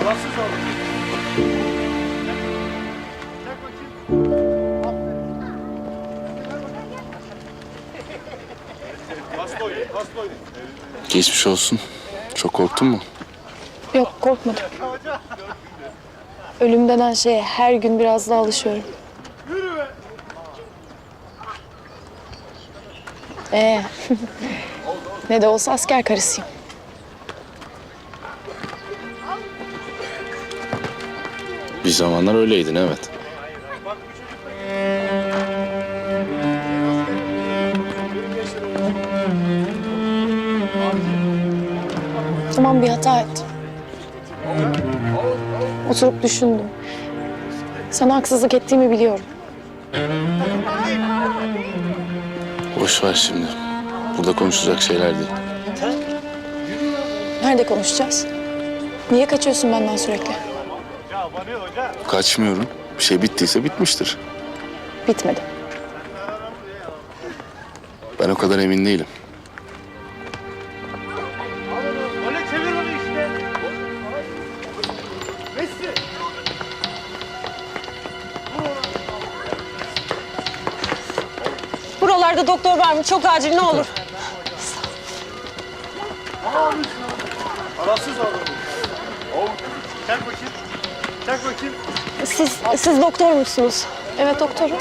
Çek bakayım. Hasta oyun. Geçmiş olsun. Çok korktun mu? Yok korkmadım. Ölüm denen şeye her gün biraz daha alışıyorum. Ee, ne de olsa asker karısıyım. Bir zamanlar öyleydin evet. Tamam bir hata ettim. Oturup düşündüm. Sana haksızlık ettiğimi biliyorum. Boş ver şimdi. Burada konuşulacak şeyler değil. Nerede konuşacağız? Niye kaçıyorsun benden sürekli? Kaçmıyorum. Bir şey bittiyse bitmiştir. Bitmedi. Ben o kadar emin değilim. Buralarda doktor var mı? Çok acil ne olur. Rahatsız oldum. Çek bakayım. Çek bakayım. Siz siz doktor musunuz? Evet doktorum.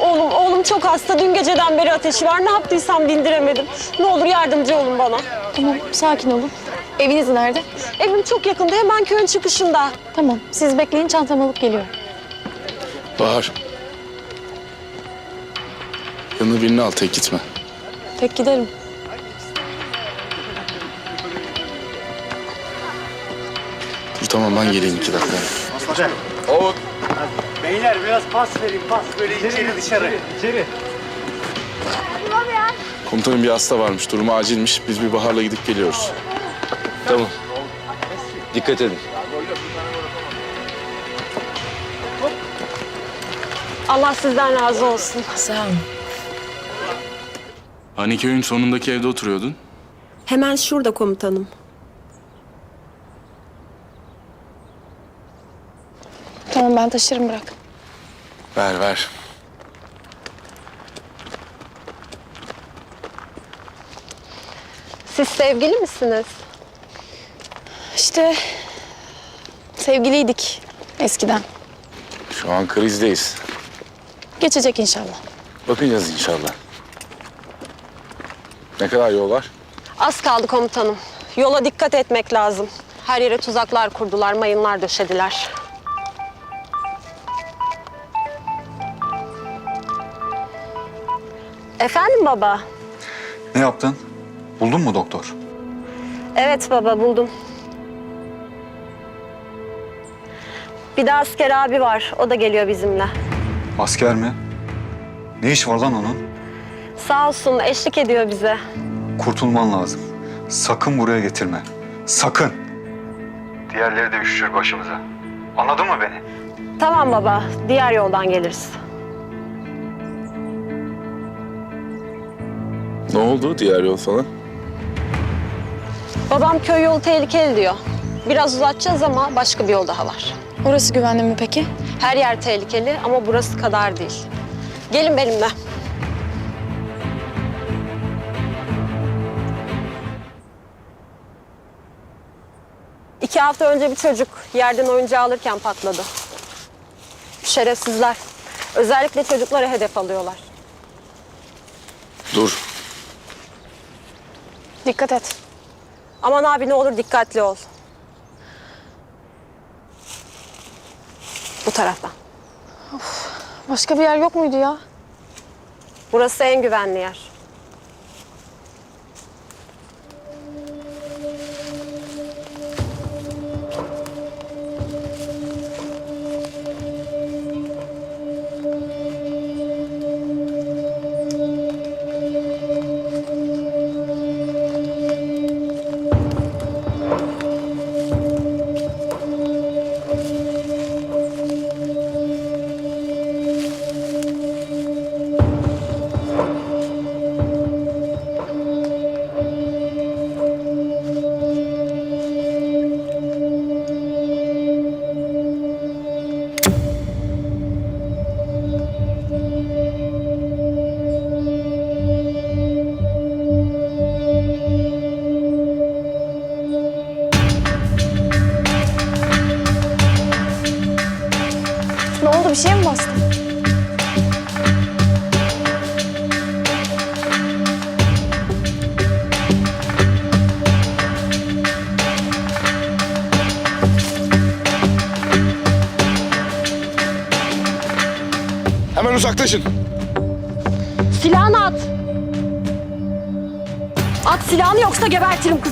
Oğlum oğlum çok hasta. Dün geceden beri ateşi var. Ne yaptıysam bindiremedim. Ne olur yardımcı olun bana. Tamam sakin olun. Eviniz nerede? Evim çok yakında. Hemen köyün çıkışında. Tamam siz bekleyin çantamı alıp geliyorum. Bahar. Yanına birini al tek gitme. Tek giderim. Dur tamam ben geleyim iki dakika. Hadi. Beyler biraz pas verin pas böyle içeri dışarı. İçeri. Komutanım bir hasta varmış. Durumu acilmiş. Biz bir Bahar'la gidip geliyoruz. Tamam. Dikkat edin. Allah sizden razı olsun. Sağ olun. Hani köyün sonundaki evde oturuyordun? Hemen şurada komutanım. Tamam ben taşırım bırak. Ver ver. Siz sevgili misiniz? İşte sevgiliydik eskiden. Şu an krizdeyiz. Geçecek inşallah. Bakacağız inşallah. Ne kadar yol var? Az kaldı komutanım. Yola dikkat etmek lazım. Her yere tuzaklar kurdular, mayınlar döşediler. Efendim baba? Ne yaptın? Buldun mu doktor? Evet baba buldum. Bir de asker abi var. O da geliyor bizimle. Asker mi? Ne iş var lan onun? Sağ olsun eşlik ediyor bize. Kurtulman lazım. Sakın buraya getirme. Sakın. Diğerleri de üşüşür başımıza. Anladın mı beni? Tamam baba. Diğer yoldan geliriz. Ne oldu diğer yol falan? Babam köy yolu tehlikeli diyor. Biraz uzatacağız ama başka bir yol daha var. Orası güvenli mi peki? Her yer tehlikeli ama burası kadar değil. Gelin benimle. İki hafta önce bir çocuk yerden oyuncağı alırken patladı. Şerefsizler. Özellikle çocuklara hedef alıyorlar. Dur. Dikkat et. Aman abi ne olur dikkatli ol. Bu taraftan. Başka bir yer yok muydu ya? Burası en güvenli yer.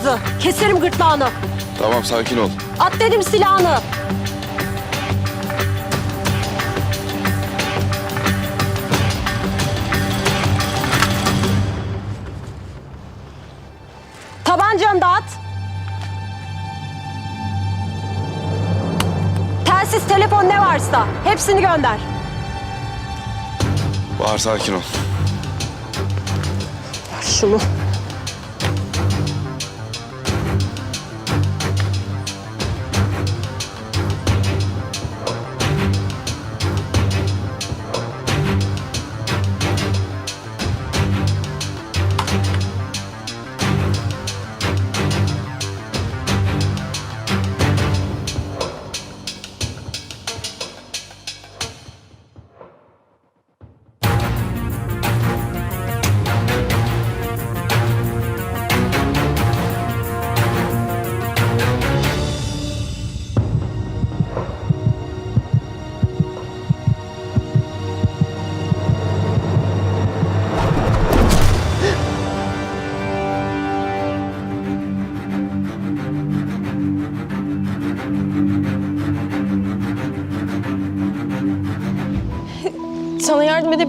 Kızı. Keserim gırtlağını. Tamam sakin ol. At dedim silahını. Tabancanı da at. Telsiz, telefon ne varsa hepsini gönder. Bahar sakin ol. Ver şunu.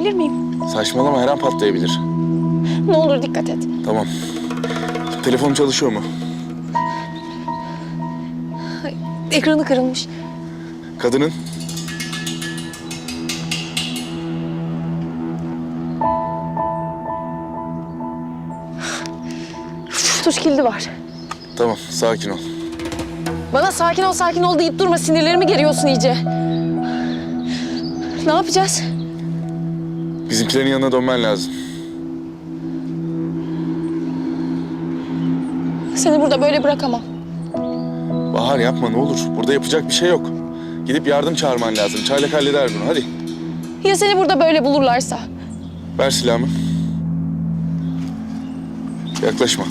Edebilir miyim? Saçmalama her an patlayabilir. Ne olur dikkat et. Tamam. Telefon çalışıyor mu? Ekranı kırılmış. Kadının? Tuş kilidi var. Tamam sakin ol. Bana sakin ol sakin ol deyip durma. Sinirlerimi geriyorsun iyice. Ne yapacağız? Bizimkilerin yanına dönmen lazım. Seni burada böyle bırakamam. Bahar yapma ne olur. Burada yapacak bir şey yok. Gidip yardım çağırman lazım. Çaylak halleder bunu hadi. Ya seni burada böyle bulurlarsa? Ver silahımı. Yaklaşma.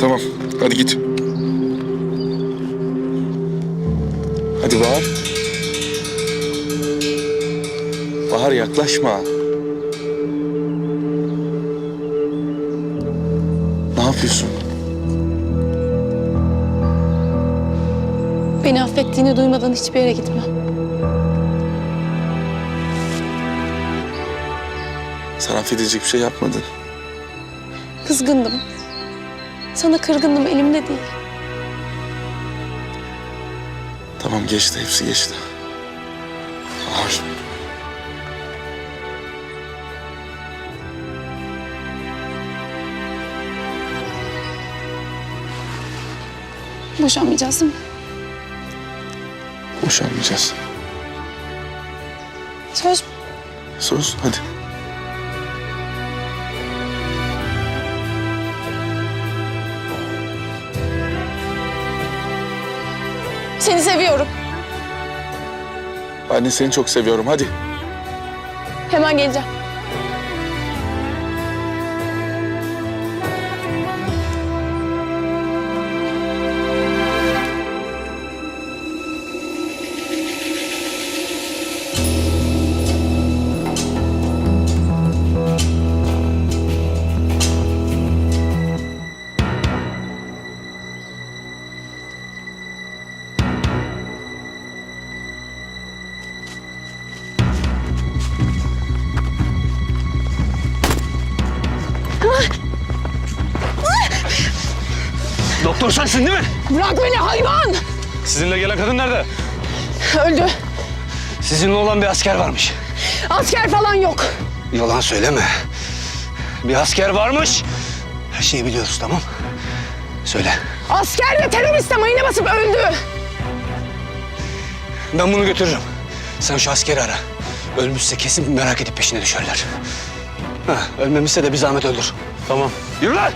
Tamam, hadi git. Yaklaşma. Ne yapıyorsun? Beni affettiğini duymadan hiçbir yere gitmem. Sen affedilecek bir şey yapmadın. Kızgındım. Sana kırgındım elimde değil. Tamam geçti, hepsi geçti. Boşanmayacağız değil mi? Boşanmayacağız. Söz mü? Söz, hadi. Seni seviyorum. Ben de seni çok seviyorum, hadi. Hemen geleceğim. Bırak beni hayvan! Sizinle gelen kadın nerede? Öldü. Sizinle olan bir asker varmış. Asker falan yok. Yalan söyleme. Bir asker varmış. Her şeyi biliyoruz tamam. Söyle. Asker ve teröriste mayına basıp öldü. Ben bunu götürürüm. Sen şu askeri ara. Ölmüşse kesin merak edip peşine düşerler. Ha, ölmemişse de bir zahmet öldür. Tamam. Yürü lan!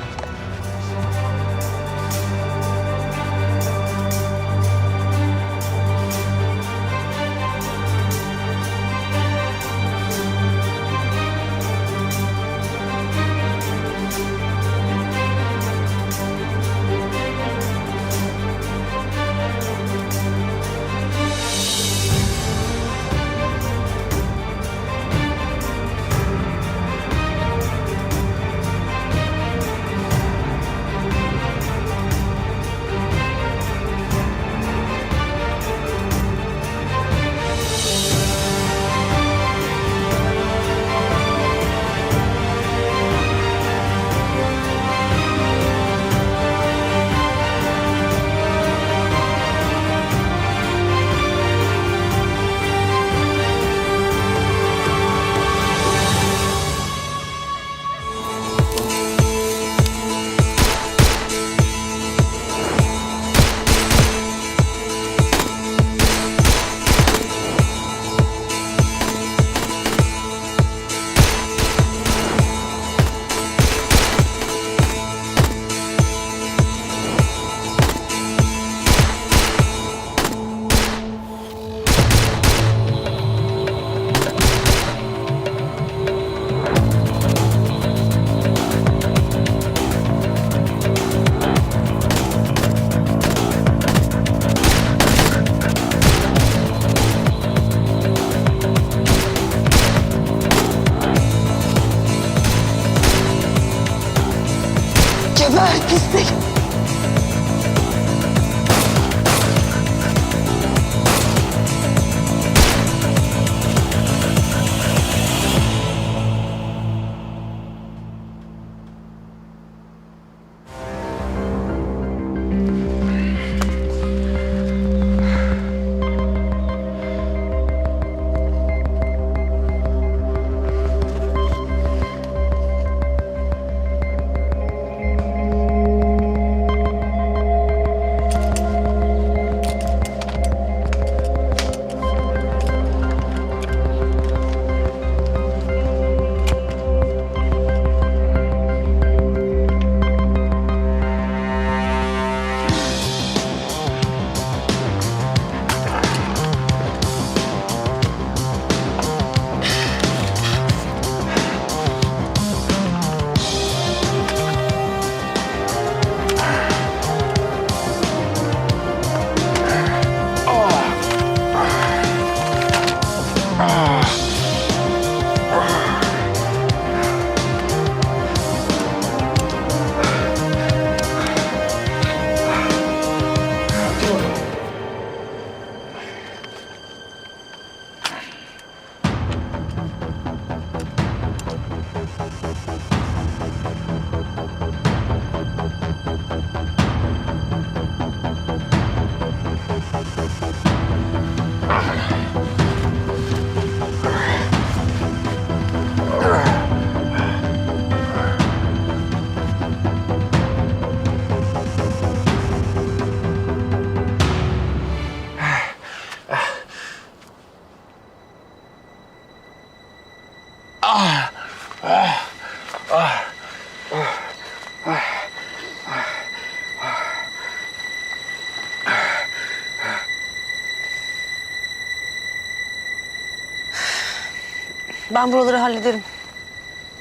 Ben buraları hallederim.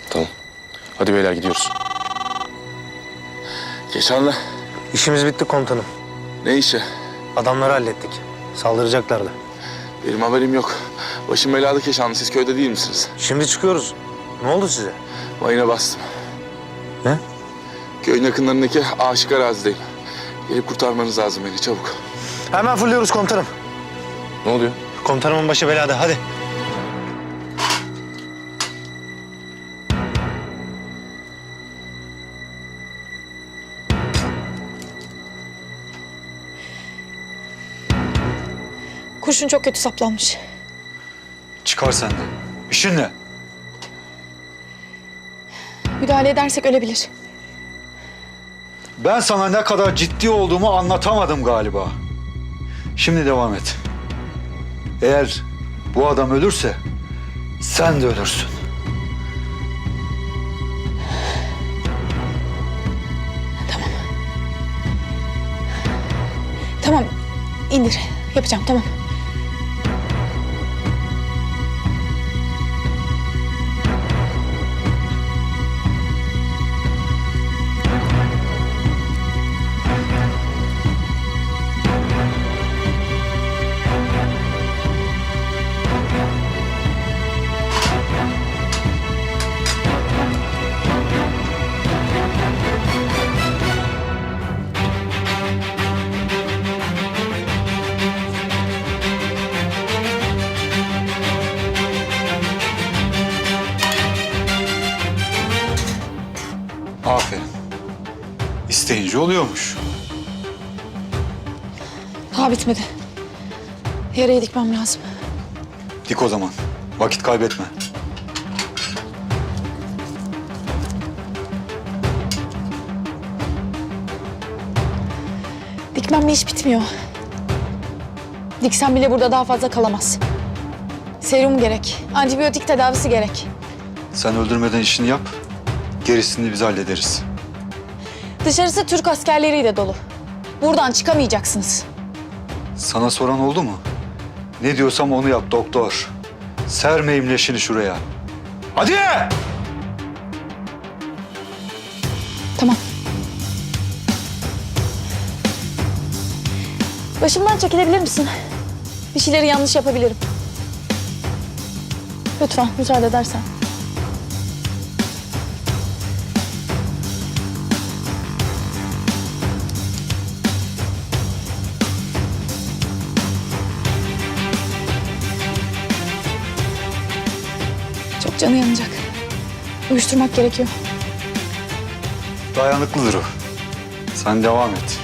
Tamam. Hadi beyler gidiyoruz. Keşanlı. İşimiz bitti komutanım. Ne işi? Adamları hallettik. Saldıracaklardı. Benim haberim yok. Başım belada Keşanlı. Siz köyde değil misiniz? Şimdi çıkıyoruz. Ne oldu size? Mayına bastım. Ne? Köyün yakınlarındaki aşık arazideyim. Gelip kurtarmanız lazım beni çabuk. Hemen fırlıyoruz komutanım. Ne oluyor? Komutanımın başı belada. Hadi. Kurşun çok kötü saplanmış. Çıkar sen de. İşin ne? Müdahale edersek ölebilir. Ben sana ne kadar ciddi olduğumu anlatamadım galiba. Şimdi devam et. Eğer bu adam ölürse sen de ölürsün. Tamam indir. Yapacağım tamam. Bitmedi. Yaraya dikmem lazım. Dik o zaman. Vakit kaybetme. Dikmemle iş bitmiyor. Diksem bile burada daha fazla kalamaz. Serum gerek. Antibiyotik tedavisi gerek. Sen öldürmeden işini yap. Gerisini biz hallederiz. Dışarısı Türk askerleriyle dolu. Buradan çıkamayacaksınız. Sana soran oldu mu? Ne diyorsam onu yap doktor. Sermeyim leşini şuraya. Hadi! Tamam. Başımdan çekilebilir misin? Bir şeyleri yanlış yapabilirim. Lütfen müsaade edersen. Uyuşturmak gerekiyor. Dayanıklıdır o. Sen devam et.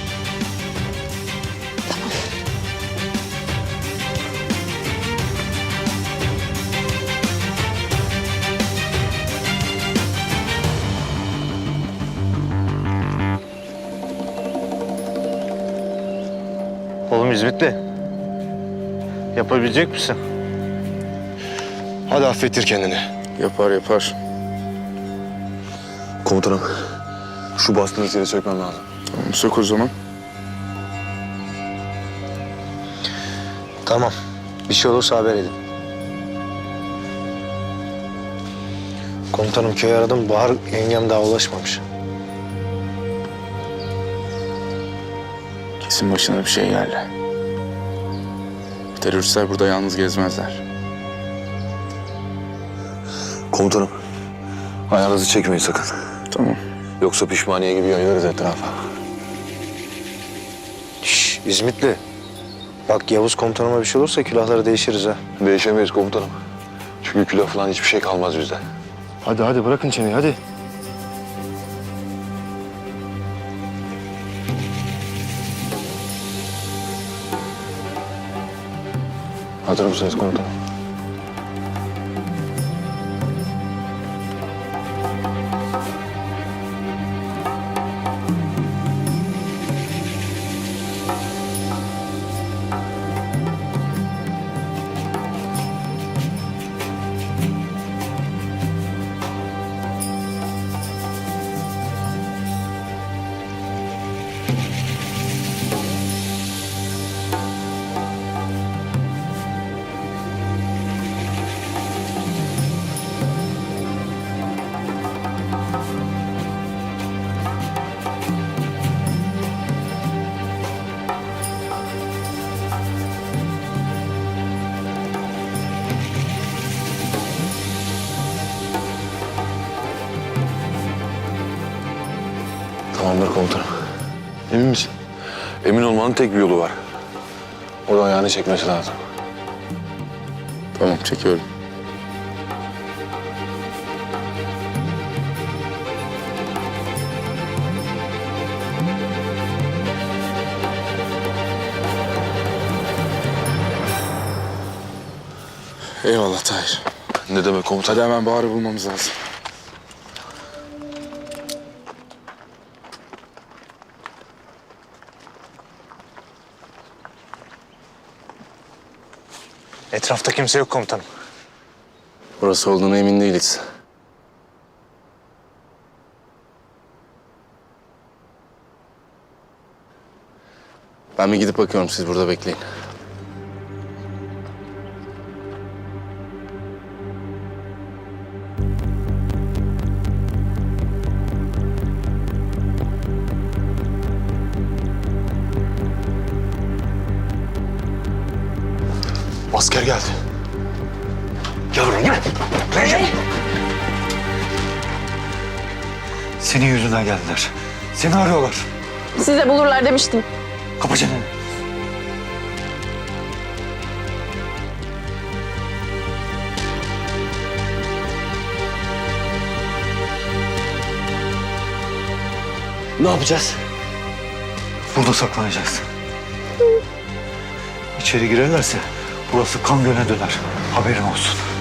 Oğlum İzmitli. Yapabilecek misin? Hadi affettir kendini. Yapar yapar. Komutanım. Şu bastığınız yere sökmem lazım. Tamam sök o zaman. Tamam. Bir şey olursa haber edin. Komutanım köyü aradım. Bahar yengem daha ulaşmamış. Kesin başına bir şey geldi. Teröristler burada yalnız gezmezler. Komutanım. Ayağınızı çekmeyin sakın. Tamam. Yoksa pişmaniye gibi yayılırız etrafa. Şş, İzmitli. Bak Yavuz komutanıma bir şey olursa külahları değişiriz ha. Değişemeyiz komutanım. Çünkü kilo falan hiçbir şey kalmaz bizde. Hadi hadi bırakın çeneyi hadi. Hazır mısınız komutanım? Emin misin? Emin olmanın tek bir yolu var. O da ayağını çekmesi lazım. Tamam çekiyorum. Eyvallah Tahir. Ne demek komutanım? Hadi hemen Bahar'ı bulmamız lazım. Etrafta kimse yok komutanım. Burası olduğuna emin değiliz. Ben bir gidip bakıyorum. Siz burada bekleyin. Asker geldi. Gel buraya gel. Buraya gel. Senin yüzünden geldiler. Seni arıyorlar. Size bulurlar demiştim. Kapa çeneni. Ne yapacağız? Burada saklanacağız. İçeri girerlerse burası kan göle döner. Haberin olsun.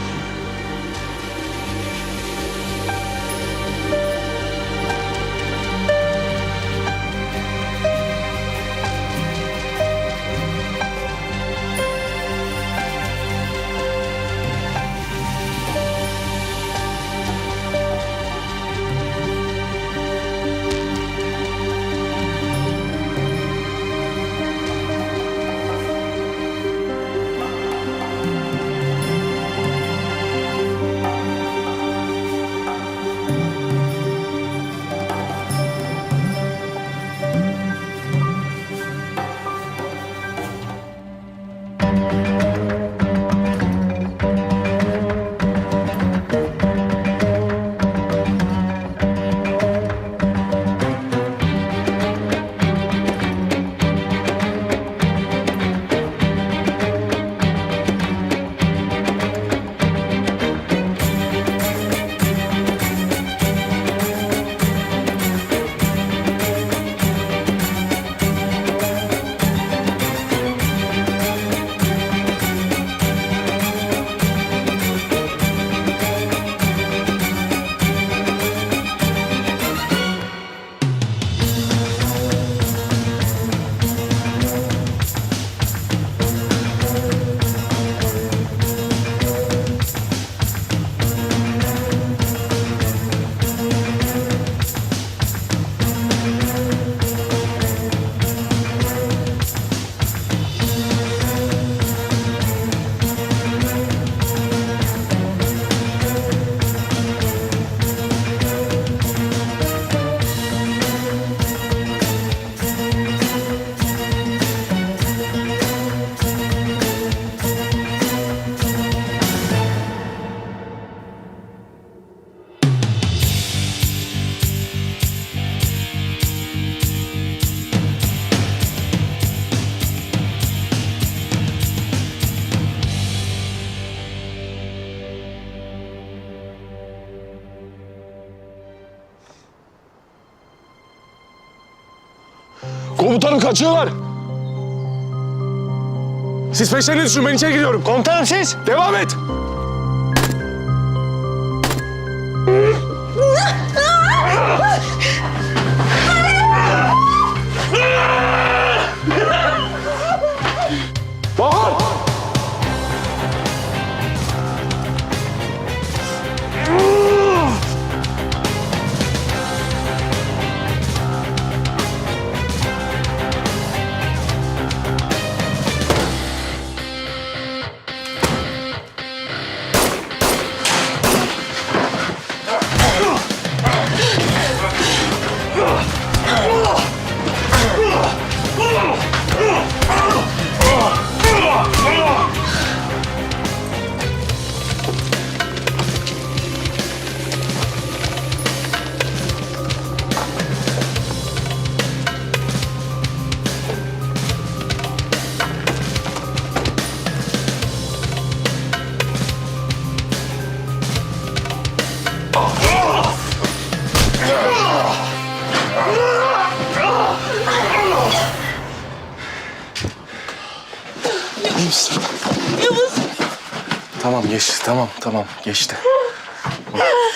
Kaçıyorlar. Siz peşlerine düşün ben içeri giriyorum. Komutanım siz. Devam et. İyi misin? Tamam geçti tamam tamam. Geçti.